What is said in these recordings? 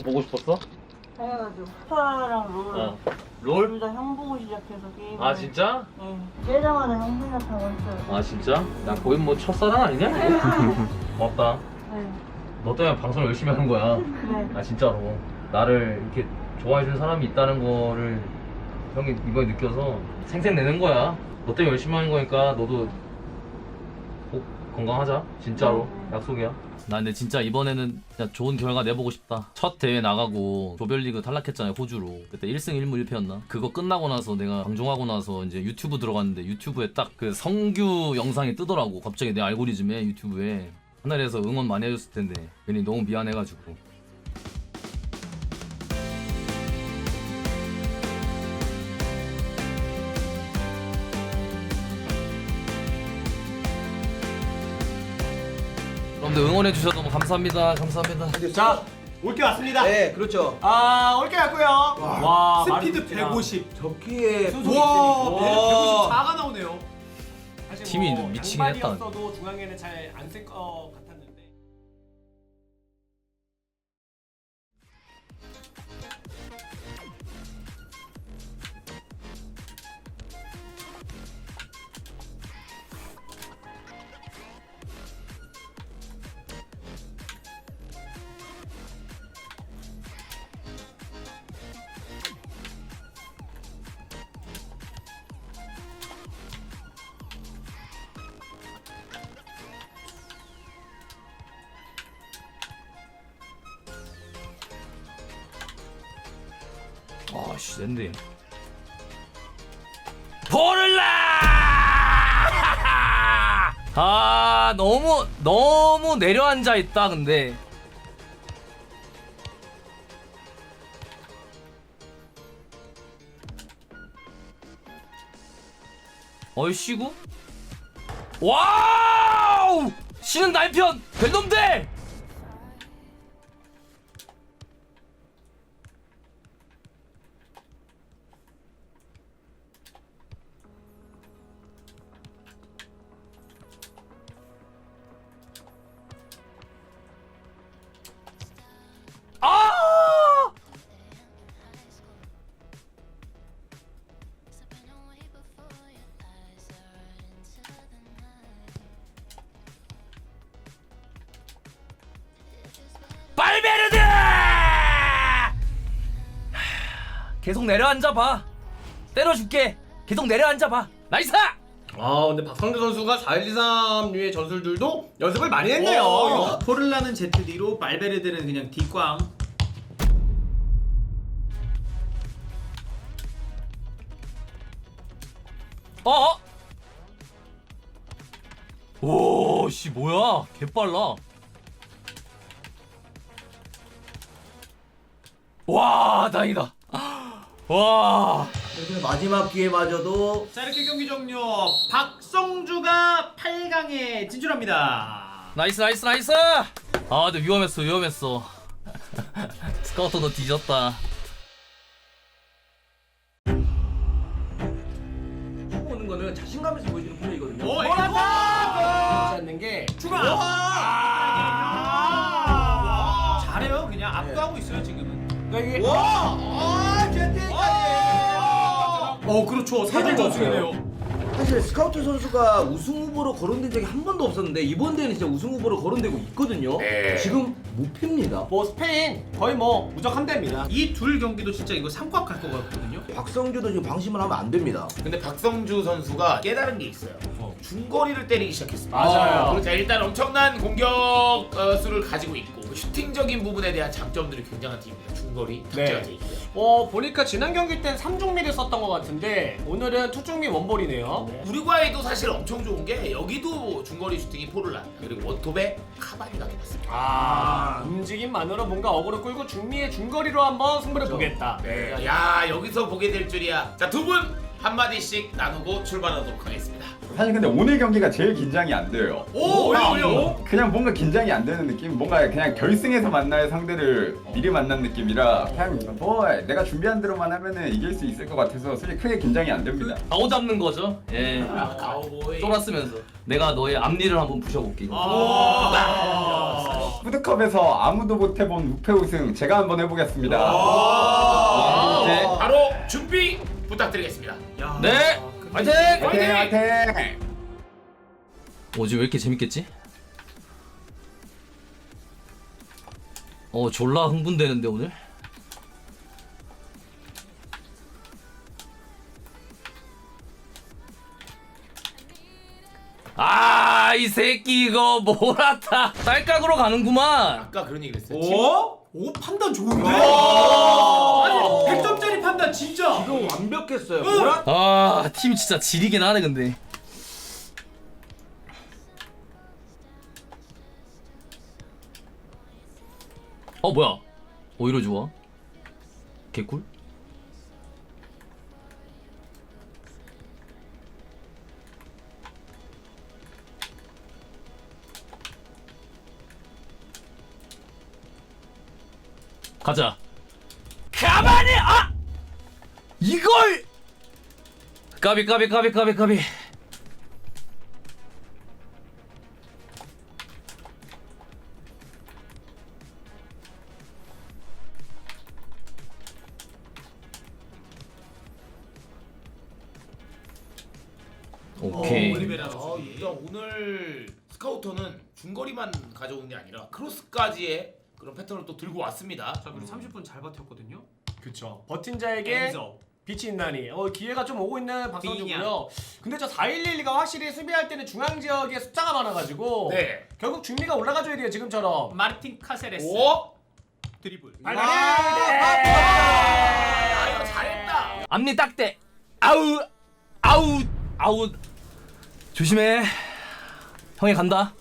방송 보고 싶었어? 당연하죠. 스타랑 롤. 어. 롤? 둘다 형 보고 시작해서 게임. 아 진짜? 네. 깨자마자 형 생각하고 했어요. 아 진짜? 나 거의 뭐 첫사랑 아니냐? 고맙다. 네. 너 때문에 방송 열심히 하는 거야. 네. 아 진짜로 나를 이렇게 좋아해 주는 사람이 있다는 거를 형이 이번에 느껴서 생생 내는 거야. 너 때문에 열심히 하는 거니까 너도 꼭 건강하자. 진짜로 네. 약속이야. 나 근데 진짜 이번에는 진짜 좋은 결과 내보고 싶다. 첫 대회 나가고 조별리그 탈락했잖아요 호주로. 그때 1승 1무 1패였나? 그거 끝나고 나서 내가 방종하고 나서 이제 유튜브 들어갔는데 유튜브에 딱 그 성규 영상이 뜨더라고. 갑자기 내 알고리즘에 유튜브에 하늘에서 응원 많이 해줬을 텐데 괜히 너무 미안해가지고. 여러분들 응원해 주셔서 너무 감사합니다. 감사합니다. 자, 올게 왔습니다. 네, 그렇죠. 아, 올게 왔고요. 와, 스피드 마르티나. 150. 적기에 순속이 와, 있으니까. 154가 나오네요. 사실 팀이 뭐 미치긴 했다. 중앙에는 잘안쓸것 아씨 랜드 포를라! 아 너무 너무 내려앉아 있다 근데. 얼씨구? 와우! 쉬는 날편! 벨놈들 계속 내려앉아 봐. 때려줄게. 계속 내려앉아 봐. 나이스! 아, 근데 박성주 선수가 4123류의 전술들도 연습을 많이 했네요. 어, 포를라는 ZD로 발베르드는 그냥 뒷광. 어? 오, 씨 뭐야? 개빨라. 와, 다행이다. 와. 마지막 기회마저도 자 이렇게 경기 종료. 박성주가 8강에 진출합니다. 나이스 나이스 나이스 아 근데 위험했어 위험했어 스카우터도 뒤졌다 오는 거는 자신감에서 보여주는 플레이거든요. 오, 그렇지 않는 게 추가. 아! 잘해요. 그냥 압도하고 있어요 지금은. 그러니까 이게 와! 아! 어 그렇죠. 사진 전술이네요. 사실 스카우트 선수가 우승 후보로 거론된 적이 한 번도 없었는데 이번 대회는 진짜 우승 후보로 거론되고 있거든요. 지금 무패입니다. 뭐 스페인 거의 뭐 무적함대입니다. 이 둘 경기도 진짜 이거 삼각 갈 것 같거든요. 박성주도 지금 방심을 하면 안 됩니다. 근데 박성주 선수가 깨달은 게 있어요. 중거리를 때리기 시작했습니다. 맞아요. 자 일단 엄청난 공격 어, 수를 가지고 있고 슈팅적인 부분에 대한 장점들이 굉장한 팀입니다. 중거리 탑재가 돼 있고요. 어 보니까 지난 경기 땐 3중미를 썼던 것 같은데 오늘은 투중미 원볼이네요. 우루과이도 사실 엄청 좋은 게 여기도 중거리 슈팅이 포를라 그리고 원톱에 카바니가 들었습니다. 아 움직임만으로 뭔가 어그로 끌고 중미의 중거리로 한번 승부를 보겠다. 네, 야 여기서 보게 될 줄이야. 자 두 분 한마디씩 나누고 출발하도록 하겠습니다. 사실 근데 오늘 경기가 제일 긴장이 안 돼요. 오, 왜요, 왜요? 그냥 뭔가 긴장이 안 되는 느낌? 뭔가 그냥 결승에서 만날 상대를 미리 만난 느낌이라 그냥 뭐 내가 준비한 대로만 하면은 이길 수 있을 것 같아서 솔직히 크게 긴장이 안 됩니다. 가오 잡는 거죠. 예. 아, 가오보이. 쫄았으면서 내가 너의 앞니를 한번 부셔볼게. 아. 푸드컵에서 아무도 못 해본 우패 우승 제가 한번 해보겠습니다. 네. 바로 준비 부탁드리겠습니다. 네. 화이팅! 화이팅 화이팅! 어제 왜 이렇게 재밌겠지? 어 졸라 흥분되는데 오늘? 아 이 새끼 이거 뭐라타 딸깍으로 가는구만 아까 그런 얘기를 했어요. 오? 오 판단 좋은데? 아니 100점짜리 판단 진짜. 이거 완벽했어요. 뭐라? 아 팀 진짜 지리긴 하네 근데 어 뭐야 오히려 좋아 개꿀 가자 이걸 까비 까비 까비 까비 까비 오케이 올리베라 아. 일단 오늘 스카우터는 중거리만 가져오는 게 아니라 크로스까지의 그런 패턴을 또 들고 왔습니다. 자 그리고 30분 잘 버텼거든요. 그쵸. 버틴 자에게 엔zo. 빛이 있나니. 어, 기회가 좀 오고 있는 박성주고요. 근데 저 4112가 확실히 수비할 때는 중앙 지역에 숫자가 많아가지고 네. 결국 중미가 올라가줘야 돼요 지금처럼. 마르틴 카세레스. 오! 드리블. 발발이! 아, 이거 잘했다. 앞니 딱대 아우 아우 아우 조심해 형이 간다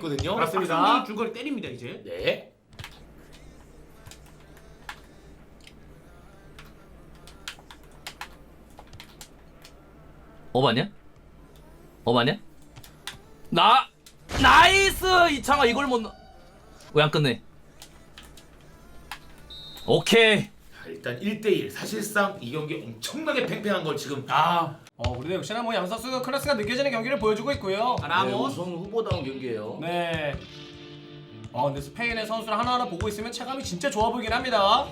있거든요. 맞습니다. 줄거리 때립니다 이제. 네. 업 아니야? 업 아니야? 나 나이스 이창아 이걸 못 왜 안 끝내? 오케이 자, 일단 1대1 사실상 이 경기 엄청나게 팽팽한 걸 지금 아, 어, 우리도 역시나 뭐 양선수 클래스가 느껴지는 경기를 보여주고 있고요. 네, 라모스. 우선 후보다운 경기예요. 네. 어, 근데 스페인의 선수를 하나하나 보고 있으면 체감이 진짜 좋아 보이긴 합니다.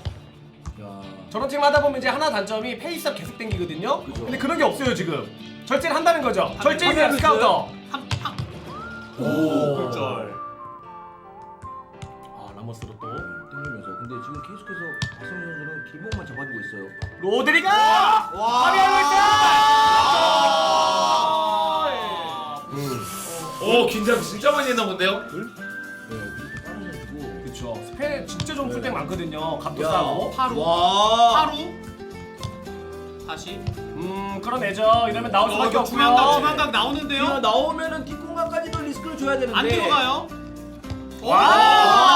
야. 저런 팀 하다 보면 이제 하나 단점이 페이스업 계속 땡기거든요. 그죠. 근데 그런 게 없어요 지금. 절제를 한다는 거죠. 아, 하면 스카우터. 한 팡. 오. 굴절. 아 라모스로 또. 땡기면서 근데 지금 계속해서 박성준 선수는 길목만 잡아주고 있어요. 로드리가 파비하고 있어요. 오 긴장 진짜 많이 했나 본데요? 네. 그렇죠. 스페인 진짜 좋은 풀백 많거든요. 값도 야. 싸고. 파루. 와. 파루. 다시. 음 그러내죠. 이러면 나올 수밖에 어, 없고요. 중앙각 중앙각 이거 나오는데요. 나오면은 뒷공간까지도 리스크를 줘야 되는데. 안 들어가요. 와! 와.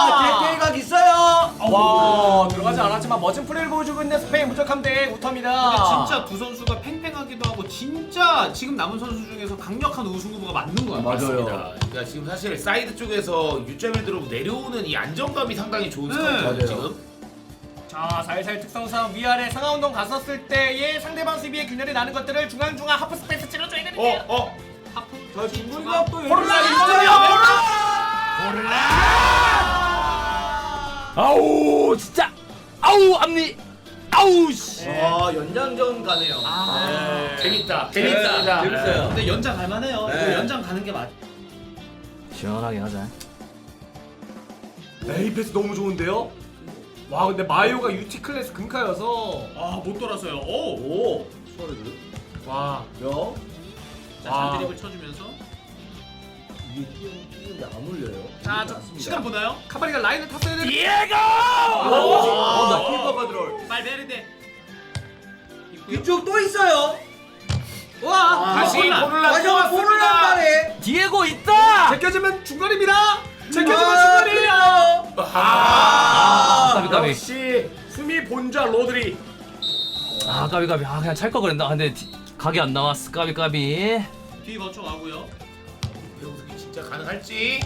와 들어가지 않았지만 멋진 플레이를 보여주고 있는 스페인 무적함 대 우터입니다. 근데 진짜 두 선수가 팽팽하기도 하고 진짜 지금 남은 선수 중에서 강력한 우승 후보가 맞는 거야. 맞습니다. 그러니까 지금 사실 사이드 쪽에서 들어 내려오는 이 안정감이 상당히 좋은 네, 맞아요. 지금. 자 살살 특성상 위아래 상하 운동 갔었을 때의 상대방 수비의 균열이 나는 것들을 중앙 중앙 하프 스페이스 찔러줘야 어 되는데 요. 어. 하프. 자, 중거리가 또 포르라 열리고 있거든요. 아우 진짜 아우 앞니 아우 씨 와, 연장전 가네요. 아. 재밌다. 재밌다. 재밌어요. 근데 연장 갈만해요. 네. 이거 연장 가는 게 맞. 시원하게 하자 에이 패스 너무 좋은데요? 와 근데 마이오가 UT 클래스 금카여서 아못 돌아서요. 오. 오, 수아레즈. 와 야, 자, 와. 잔드립을 쳐주면서. 이게 뛰는- 뛰는데 안 울려요. 자, 저. 시간 보나요? 카바리가 라인을 탔어야 되는데 디에고 어, 나 킬퍼가 들어올. 발베르데. 뒤쪽 또 있어요. 와 다시 골라. 볼을 다시 한번 볼을 한. 발에 디에고 있다. 제껴주면 중거리입니다. 제껴주면 아, 중거리예요. 아, 까비 까비. 역시 수미 본좌 로드리. 아 까비 까비. 아 그냥 찰 거 그랬나. 아, 근데 디- 각이 안 나왔어. 까비 까비. 뒤 거쳐 가고요. 진짜 가능할지.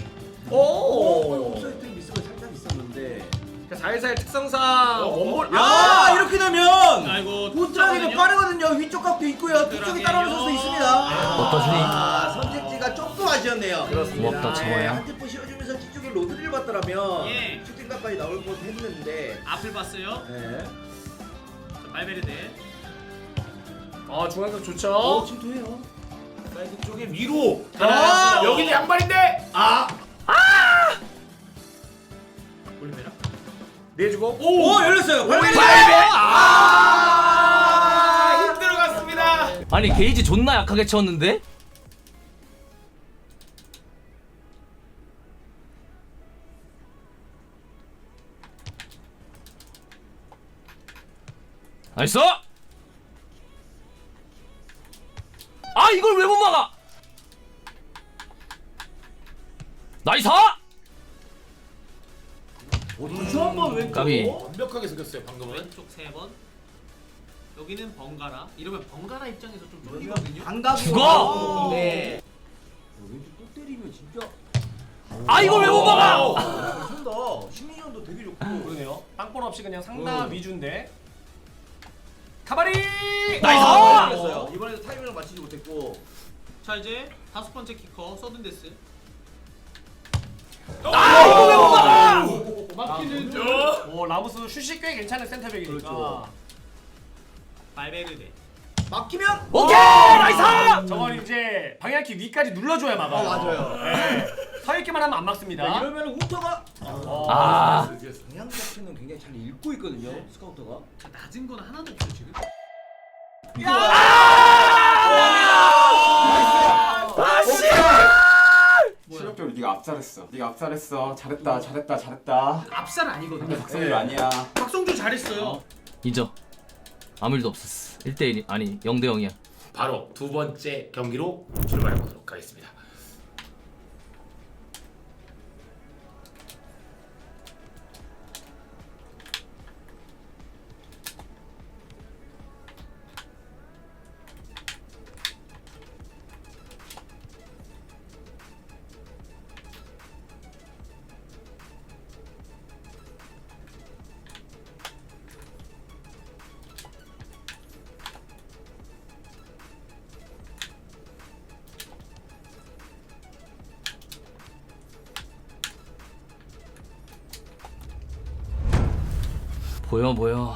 오. 옵사이드 미스가 살짝 있었는데 그러니까 살살 특성상 어, 원볼. 야 아 이렇게 되면 아이고 쫓아가거든요. 빠르거든요 위쪽 각도 있고요 뒤쪽에 따라오는 선수 있습니다 어떠 주니? 아 선택지가 조금 아쉬웠네요 고맙다 정호야. 한테포 씌워주면서 뒤쪽에 로드를 봤더라면 예. 슈팅각까지 나올 뻔 했는데 앞을 봤어요. 네. 자, 말베르데. 아 중앙각 어 좋죠. 침투해요 사이드 쪽에 위로. 아, 여기는 양발인데. 아. 올리베라. 내주고. 오 열렸어요 발베르 아, 힘 들어갔습니다. 아니 게이지 존나 약하게 쳤는데? 나이스! 아 이걸 왜 못 막아? 나이스! 다시 한번 왼쪽 까비. 완벽하게 생겼어요 방금은. 왼쪽 세 번. 여기는 번가라. 이러면 번가라 입장에서 좀 쫄리거든요. 감각이 죽어! 네 왼쪽 또 때리면 진짜 아 이걸 왜 못 막아? 잘한다 심리전도 되게 좋고 그러네요. 빵볼 없이 그냥 상단 위주인데. 카바리. 나이스! 아, 걸렸어요. 이번에도 타이밍을 맞추지 못했고 자 이제 다섯 번째 키커 서든 데스. 아 이걸 왜못 막아? 막히는 중. 오 라무스 슛이 꽤 괜찮은 센터백이니까. 그렇죠. 말베르데. 막히면 오케이 나이스! 저건 이제 방향키 위까지 눌러줘야 막아요. 어, 맞아요. 네. 서 있기만 하면 안 막습니다. 야, 이러면 우터가 어. 아 방향 자체는 굉장히 잘 읽고 있거든요 스카우터가 자 낮은 건 하나도 없어 지금. 실력적으로 네가 압살했어. 네가 압살했어. 잘했다, 잘했다, 잘했다. 압살 아니거든요. 박성일 아니야. 박성준 잘했어요. 잊어 아무 일도 없었어 1대1이 아니 0대 0이야 바로 두 번째 경기로 출발해 보도록 하겠습니다. 보여 보여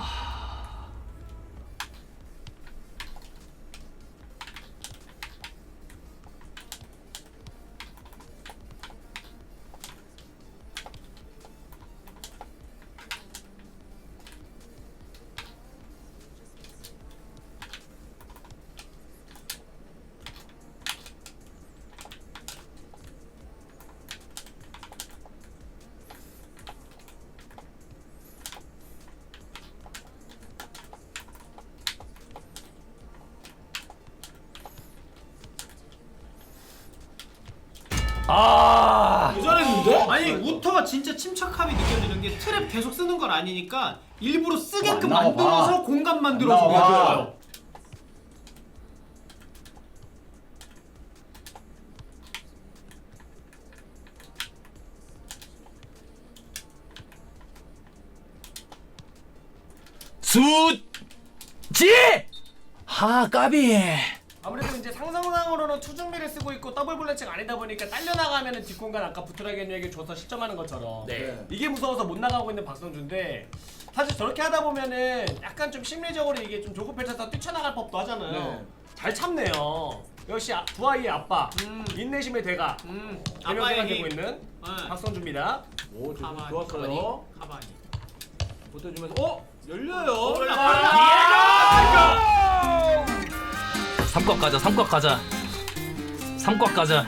우터가 진짜 침착함이 느껴지는 게 트랩 계속 쓰는 건 아니니까 일부러 쓰게끔 어, 안 나와 만들어서 봐. 공간 만들어서 안 나와 봐. 맞아요. 수지 하 까비 아무래도 이제 상상상으로는 투중비를 쓰고 있고 더블 블래치가 아니다 보니까 딸려 나가면은 뒷공간 아까 부트라겐에게 줘서 실점하는 것처럼 네. 이게 무서워서 못 나가고 있는 박성준인데 사실 저렇게 하다 보면은 약간 좀 심리적으로 이게 좀 조급해져서 뛰쳐나갈 법도 하잖아요. 네. 잘 참네요. 역시 아, 두 아이의 아빠 음. 인내심의 대가 음, 대명세가 아빠의 되고 힘. 있는 네. 박성준입니다. 오 지금 가만히, 좋았어요 가만히. 붙어주면서 어? 열려요 삼각 가자 삼각 가자 삼각 가자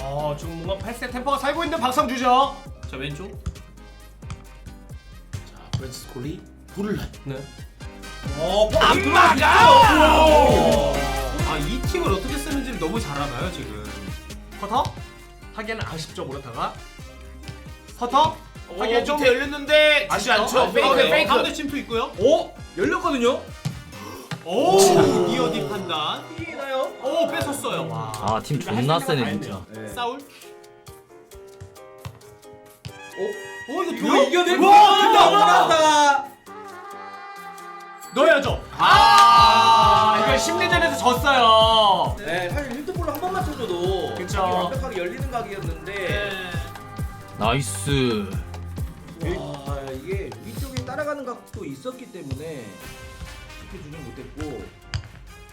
어 지금 뭔가 패스의 템포가 살고 있는 박성주죠. 자 왼쪽. 프란치스콜리 불을 네. 안 막아! 아이 팀을 어떻게 쓰는지를 너무 잘 알아요 지금. 커터? 하기에는 아쉽죠 모라타가. 커터? 어, 하기엔 좀 밑에 열렸는데 주지 아쉽죠? 않죠. 페이크 어, 네. 페이크. 가운데 침투 있고요. 오 열렸거든요. 오 니어디 판단. 이나요? 오 뺏었어요. 와. 아 팀 존나 세네 진짜 싸울. 오 이거 이거 들어? 이겨낼 와, 거 나왔다. 넣어야죠. 아, 이거 심리전에서 졌어요. 네 사실 힌트볼로 한 번만 쳐줘도 그쵸. 완벽하게 열리는 각이었는데. 나이스 와 이게 위쪽에 따라가는 각도 있었기 때문에 쉽게 주진 못했고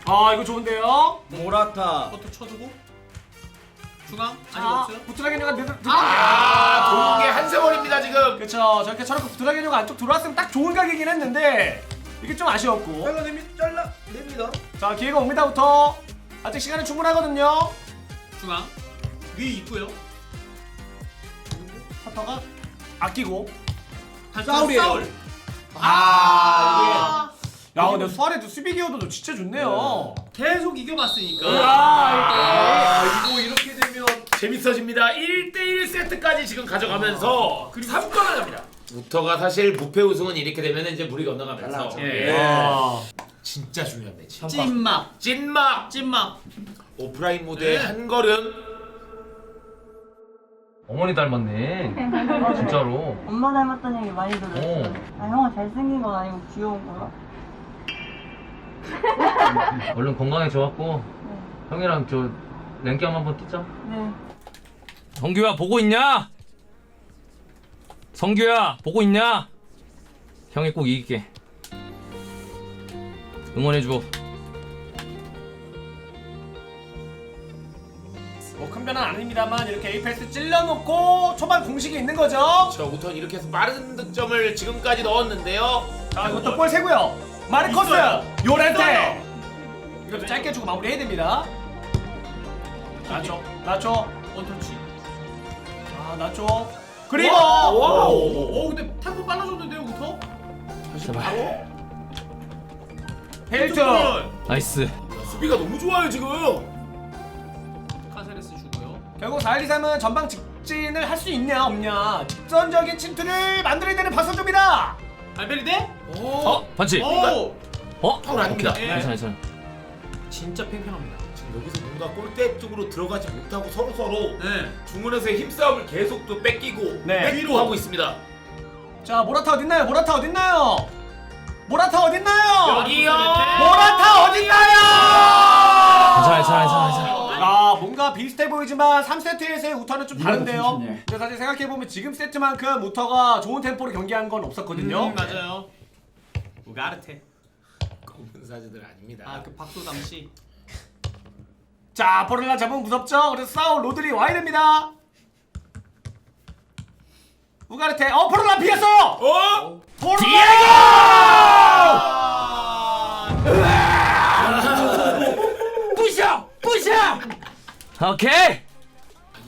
아, 이거 좋은데요? 모라타 버터 쳐두고 중앙 자, 없어요? 부트라게뇨가 늦, 늦, 아, 좋은 게 한세월입니다 지금. 그쵸. 저렇게 저렇게 부트라게뇨가 안쪽 들어왔으면 딱 좋은 각이긴 했는데 이게 좀 아쉬웠고. 잘라냅니다 잘라냅니다 자, 기회가 옵니다부터. 아직 시간이 충분하거든요. 중앙 위 있고요. 커터가 아끼고. 싸울이에요. 싸울. 아, 야, 근데 수아레도 수비 기여도도 진짜 좋네요. 계속 이겨봤으니까. 아, 아, 이거 이렇게 되면 재밌어집니다. 1대1 세트까지 지금 가져가면서 3권 나갑니다. 부터가 사실 무패 우승은 이렇게 되면 이제 물이 건너가면서 달라져. 예. 아. 진짜 중요한 매치. 찐막 찐막 찐막. 오프라인 모드의 네. 한 걸음 어머니 닮았네 진짜로 엄마 닮았다는 얘기 많이 들었어요. 어. 아, 형은 잘생긴 건 아니고 귀여운 거라. 얼른 건강해져갖고 네. 형이랑 저 랭겜 한번 뛰자 네. 성규야 보고 있냐? 성규야 보고 있냐? 형이 꼭 이길게 응원해줘 뭐 큰 변화는 아닙니다만 이렇게 에이패스 찔러놓고 초반 공식이 있는 거죠. 저 우선 이렇게 해서 빠른 득점을 지금까지 넣었는데요. 자, 이것도 볼 세고요. 마르코스, 있어요. 요렌테. 이것도 짧게 주고 마무리해야 됩니다. 나초, 나초, 원터치. 아, 나초. 그리고 와, 와. 오 근데 템포 빨라졌는데요 부터? 제발 헬트. 나이스 수비가 너무 좋아요 지금. 결국 4 1 2 3은 전방 직진을 할 수 있냐 없냐 직선적인 침투를 만들어야 되는 박선조입니다. 알베리데? 어? 반치 오. 어? 파울 아닙니다. 오케이. 괜찮아 괜찮아 진짜 팽팽합니다. 지금 여기서 뭔가 골대 쪽으로 들어가지 못하고 서로 서로 네. 중원에서의 힘싸움을 계속 또 뺏기고 네. 뺏기고 하고 있습니다. 자, 모라타 어딨나요? 모라타 어딨나요? 모라타 어딨나요? 여기요. 모라타 어딨나요? 괜찮아 괜찮아 괜찮아 괜찮아 아 뭔가 비슷해 보이지만 3세트에서의 우타는 좀 다른데요. 근데 사실 생각해보면 지금 세트만큼 우타가 좋은 템포로 경기한 건 없었거든요 음, 맞아요. 우가르테. 검은 사제들 아닙니다. 아 그 박소담 씨. 자 포를라 잡으면 무섭죠? 그래서 싸울 로드리 와야 됩니다 우가르테 어 포를라 피했어요! 어? 부셔 부셔 오케이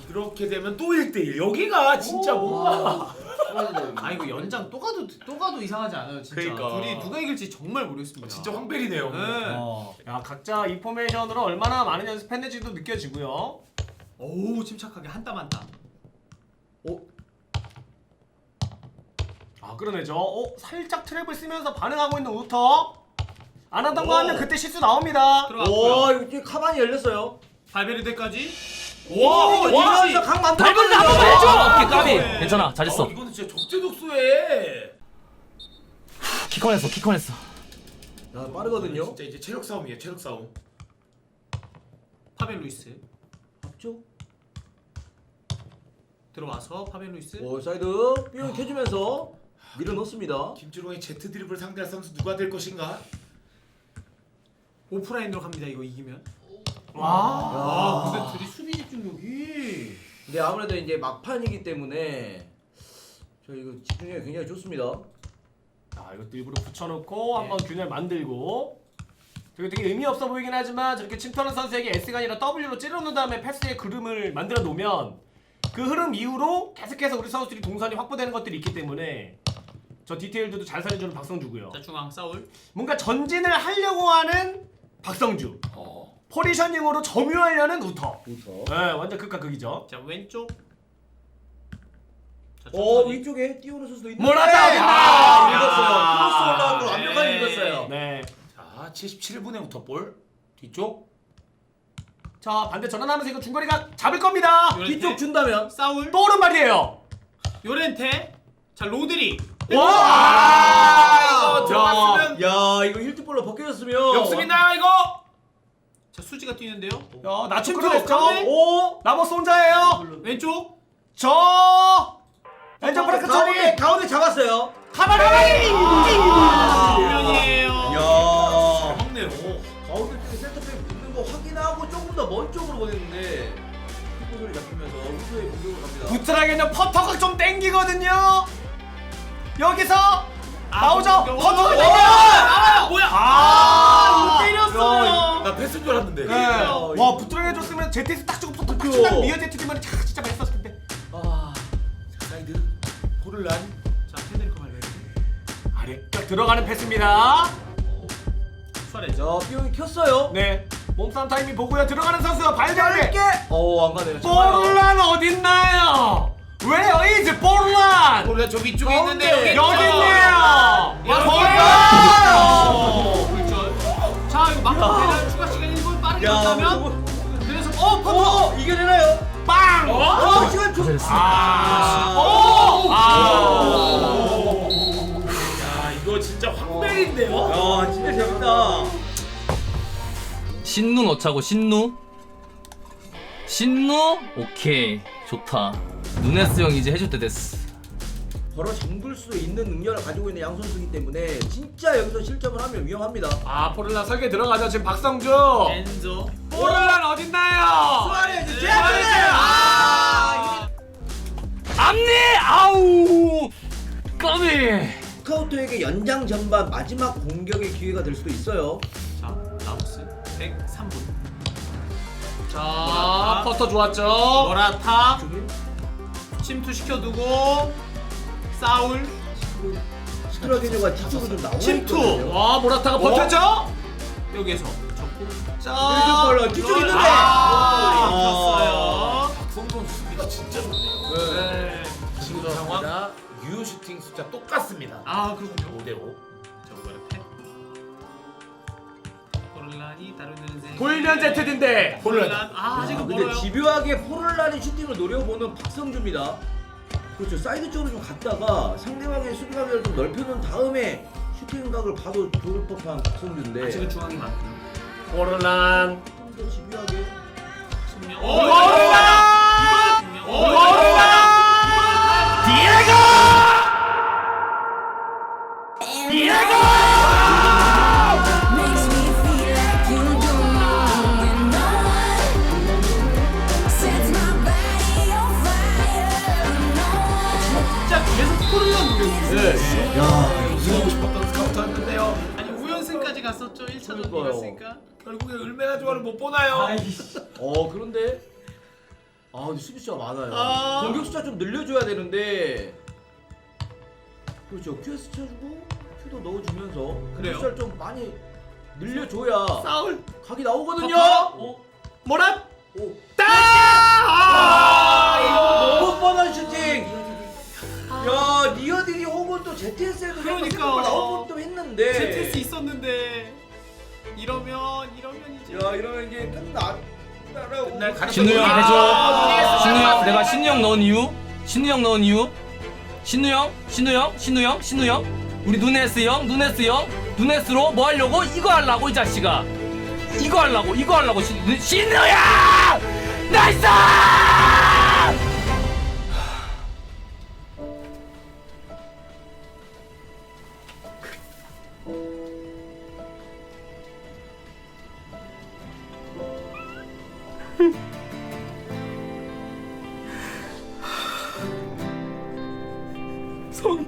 이렇게 되면 또 1대1 여기가 진짜 뭔가 아 이거 연장 또 가도 또 가도 이상하지 않아요 진짜. 그러니까. 둘이 누가 이길지 정말 모르겠습니다. 진짜 황벨이네요. 네. 어. 야 각자 이 포메이션으로 얼마나 많은 연습했는지도 느껴지고요 오 침착하게 한 땀 한 땀. 아 끌어내죠 어 살짝 트랩을 쓰면서 반응하고 있는 우터 안 하던 거 하면 그때 실수 나옵니다 들어갔고요. 오 이거 카반이 열렸어요 발베르데까지. 와 이러면서 각 만들어 밟은 나번 해줘! 오케이 까비. 괜찮아 잘했어. 어, 이거는 진짜 적재적소에. 키컨했어 키컨했어. 야 빠르거든요. 진짜 이제 체력 싸움이에요 체력 싸움. 파벨 루이스. 앞쪽 들어와서 파벨 루이스. 오 사이드. 삐용 켜주면서 밀어 넣습니다. 김주롱의 제트 드리블 상대할 선수 누가 될 것인가? 오프라인으로 갑니다 이거 이기면. 와아 근데 둘이 수비 집중력이. 근데 아무래도 이제 막판이기 때문에 저 이거 집중력이 굉장히 좋습니다 자 이것도 일부러 붙여놓고 한번 균열 만들고 되게 되게 의미 없어 보이긴 하지만 저렇게 침투하는 선수에게 S가 아니라 W로 찌르는 다음에 패스의 그름을 만들어 놓으면 그 흐름 이후로 계속해서 우리 선수들이 동선이 확보되는 것들이 있기 때문에 저 디테일들도 잘 살려주는 박성주고요. 자 중앙 사울. 뭔가 전진을 하려고 하는 박성주. 어. 포지셔닝으로 점유하려는 우터. 우터. 네, 완전 극과 극이죠. 자 왼쪽. 자, 어 천천히. 위쪽에 띄우는 선수도 있는데. 모라타! 아, 야! 읽었어요. 크로스 올라온 걸 네. 완벽하게 읽었어요. 네. 자 77분에 우터볼 뒤쪽 자 반대 전환하면서 이거 중거리가 잡을 겁니다. 요렌테. 뒤쪽 준다면. 사울. 또 오른발이에요. 요렌테. 자 로드리. 와! 아 이거 들어갔으면 야 이거 힐트볼로 벗겨졌으면. 역습 있나요 이거? 자 수지가 뛰는데요. 야, 나침 크로스 가운데. 오! 라모스 혼자예요. 왼쪽. 저 엔저 브레이크 가운데 처리. 가운데 잡았어요. 카바레이. 아, 정면이에요. 야. 먹네요. 가운데 쪽에 센터백 붙는 거 확인하고 조금 더 먼 쪽으로 보냈는데 킥볼이 잡히면서 우수의 공격으로 갑니다. 부트라게는 퍼터가 좀 땡기거든요. 여기서 나오죠. 아, 퍼터가 오, 땡겨. 아, 뭐야? 아, 아, 때렸어요. 나 패스인 줄 알았는데 네. 와 부트라게 줬으면 ZS 딱 주고 퍼터 딱 그쵸. 치면 리어 제트지만 진짜 맛있었을 텐데. 아. 사이드 포를란 자 페데리코 발베르데. 아래 딱 들어가는 패스입니다. 수아레즈. 자 삐용이 켰어요. 네. 몸싸움 타이밍 보고요. 들어가는 선수가 발견해. 어안 가네요. 볼란 어딨나요? Where is 볼란? 포를란 저 위쪽에 가운데. 있는데 여기 있네요. 어, 1분 빠르게 야, 갔다면 그래서 어 퍼터. 어 이겨내나요? 빵. 어 시간 좀. 아. 오. 아. 야 이거 진짜 황벨인데요? 야 진짜 재밌다. 신누 넣자고 신누 신누 오케이 좋다 누네스 형 이제 해줄 때 됐어 바로 잠글 수 있는 능력을 가지고 있는 양 선수이기 때문에 진짜 여기서 실점을 하면 위험합니다. 아 포를란 설계 들어가죠. 지금 박성주. 엔조. 포를란 어딨나요? 수아레즈 네, 아. 앞니 아우 까비 스카우터에게 연장 전반 마지막 공격의 기회가 될 수도 있어요. 자 라모스 103분. 자 퍼터 좋았죠. 저기 침투 시켜두고 사울 스트라게뇨가 뒤쪽으로 좀 나와 침투. 있거든요. 와 모라타가 버텼죠? 여기에서 접고 자. 왼쪽 걸로 뒤쪽 있는데. 아, 아. 이겼어요. 박성준 수비가 진짜 좋네요 네. 지금 상황 유효 슈팅 숫자 똑같습니다 아 그렇군요. 5대 5 자 오바르페. 포르란이 다루는 세. 돌면 제트인데. 포르란. 아 아직은 근데 멀어요. 집요하게 포를란의 슈팅을 노려보는 박성주입니다. 그렇죠. 사이드 쪽으로 좀 갔다가 상대방의 수비 가게를 좀 넓혀놓은 다음에 슈팅 각을 봐도 좋을 법한 박성주인데 아직은 중앙이 많군요. 포를란. 좀 더 집요하게 승명. 오, ZS에도 그러니까. 나올 법도 했는데. ZS 있었는데. 이러면 이러면 이제. 야 이러면 이게 끝나. 끝나라고. 맨날 가르쳐 신누 형 아, 해줘 신누 형 아, 내가 신누 형 넣은 이유? 신누 형 넣은 이유? 신누 형? 신누 형? 신누 형? 신누 형? 우리 누네스 형? 누네스 형? 누네스로 뭐 하려고? 이거 하려고 이 자식아. 이거 하려고 이거 하려고. 신, 신누 형! 나이스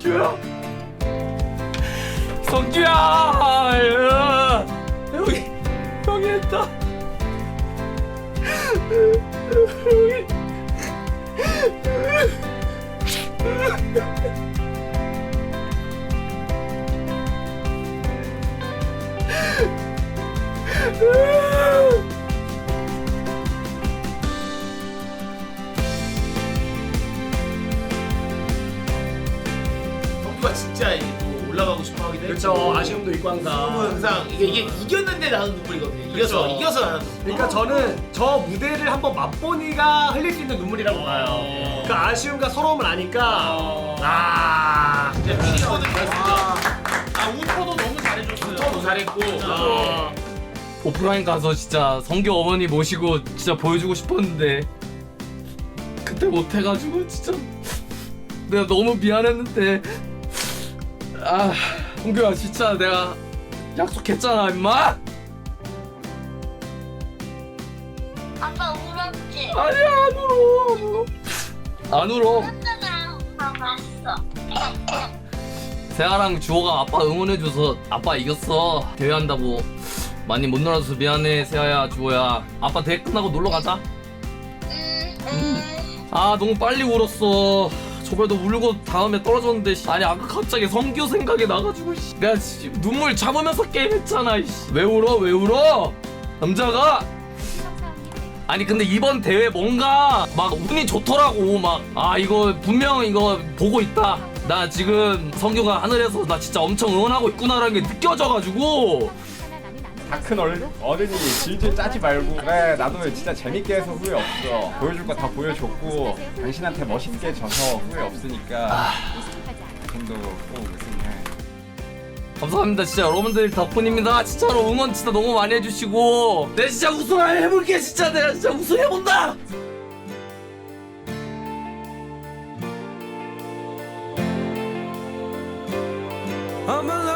성규야? 성규야! 여기 형이 했다. 형이. 으아! 성규가 진짜 또 올라가고 싶어 하기 때문에 그렇죠. 아쉬움도 있고 항상. 항상 이게 이게 이겼는데 나는 눈물이거든요. 이겨서. 이겨서 나는 눈물. 그러니까 저는 저 무대를 한번 맛보니가 흘릴 수 있는 눈물이라고 봐요. 그 아쉬움과 서러움을 아니까 아 진짜 미리거든요. 진짜. 아 우토도 너무 잘해줬어요. 더 잘했고. 아, 오프라인 가서 진짜 성교 어머니 모시고 진짜 보여주고 싶었는데 그때 못해가지고 진짜 내가 너무 미안했는데 아 성교야 진짜 내가 약속했잖아 임마 아빠 울었지? 아니야 안 울어 안 울어 안 울어 했잖아. 아, 봤어. 세아랑 주호가 아빠 응원해줘서 아빠 이겼어 대회한다고 많이 못 놀아줘서 미안해 세아야 주호야 아빠 대회 끝나고 놀러 가자 음, 음. 아 너무 빨리 울었어 저번에도 울고 다음에 떨어졌는데 씨. 아니 아까 갑자기 성교 생각이 나가지고 씨. 내가 씨, 눈물 참으면서 게임했잖아 씨. 왜 울어 왜 울어 남자가 아니 근데 이번 대회 뭔가 막 운이 좋더라고 막 아 이거 분명 이거 보고 있다 나 지금 성교가 하늘에서 나 진짜 엄청 응원하고 있구나라는 게 느껴져가지고 아, 다큰 어른이 질질 짜지 말고. 그래 나도 진짜 재밌게 해서 후회 없어. 보여줄 거 다 보여줬고 당신한테 멋있게 져서 후회 없으니까. 아. 당신도 꼭 우승해. 감사합니다 진짜. 여러분들 덕분입니다. 진짜로 응원 진짜 너무 많이 해주시고. 내 진짜 우승 해볼게 진짜. 내가 진짜 우승해본다! I'm alive.